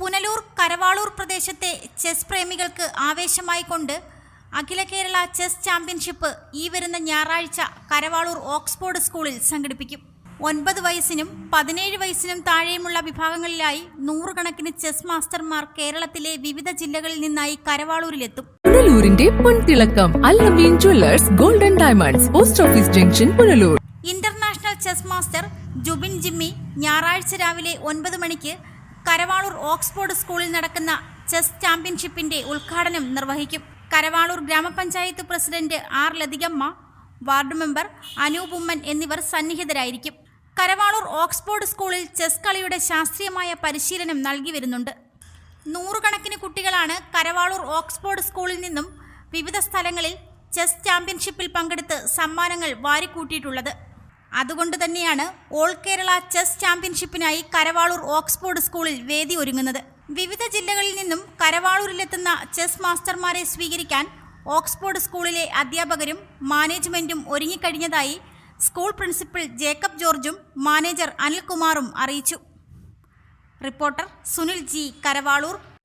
പുനലൂർ കരവാളൂർ പ്രദേശത്തെ ചെസ് പ്രേമികൾക്ക് ആവേശമായി കൊണ്ട് അഖില Kerala chess championship ഈ വരുന്ന ഞായറാഴ്ച കരവാളൂർ ഓക്സ്ഫോർഡ് സ്കൂളിൽ സംഘടിപ്പിക്കും. ഒൻപത് വയസ്സിനും പതിനേഴ് വയസ്സിനും താഴെയുമുള്ള വിഭാഗങ്ങളിലായി നൂറുകണക്കിന് ചെസ് മാസ്റ്റർമാർ കേരളത്തിലെ വിവിധ ജില്ലകളിൽ നിന്നായി കരവാളൂരിലെത്തും. പുനലൂരിന്റെ പൊൻതിളക്കം Allameen jewellers golden diamonds post office junction Punalur. International chess master Jubin Jimmy ഞായറാഴ്ച രാവിലെ ഒൻപത് മണിക്ക് കരവാളൂർ ഓക്സ്ഫോർഡ് സ്കൂളിൽ നടക്കുന്ന ചെസ് ചാമ്പ്യൻഷിപ്പിന്റെ ഉദ്ഘാടനം നിർവഹിക്കും. കരവാളൂർ ഗ്രാമപഞ്ചായത്ത് president R Lathikamma ward member Anoop Oommen എന്നിവർ സന്നിഹിതരായിരിക്കും. കരവാളൂർ ഓക്സ്ഫോർഡ് സ്കൂളിൽ ചെസ് കളിയുടെ ശാസ്ത്രീയമായ പരിശീലനം നൽകി വരുന്നുണ്ട്. നൂറുകണക്കിന് കുട്ടികളാണ് കരവാളൂർ ഓക്സ്ഫോർഡ് സ്കൂളിൽ നിന്നും വിവിധ സ്ഥലങ്ങളിൽ ചെസ് ചാമ്പ്യൻഷിപ്പിൽ പങ്കെടുത്ത് സമ്മാനങ്ങൾ വാരിക്കൂട്ടിയിട്ടുള്ളത്. അതുകൊണ്ട് തന്നെയാണ് ഓൾ കേരള ചെസ് ചാമ്പ്യൻഷിപ്പിനായി കരവാളൂർ ഓക്സ്ഫോർഡ് സ്കൂളിൽ വേദി ഒരുങ്ങുന്നത്. വിവിധ ജില്ലകളിൽ നിന്നും കരവാളൂരിലെത്തുന്ന ചെസ് മാസ്റ്റർമാരെ സ്വീകരിക്കാൻ ഓക്സ്ഫോർഡ് സ്കൂളിലെ അധ്യാപകരും മാനേജ്മെന്റും ഒരുങ്ങിക്കഴിഞ്ഞതായി സ്കൂൾ പ്രിൻസിപ്പൽ ജേക്കബ് ജോർജും മാനേജർ അനിൽകുമാറും അറിയിച്ചു. Reporter Sunil G Karavalur.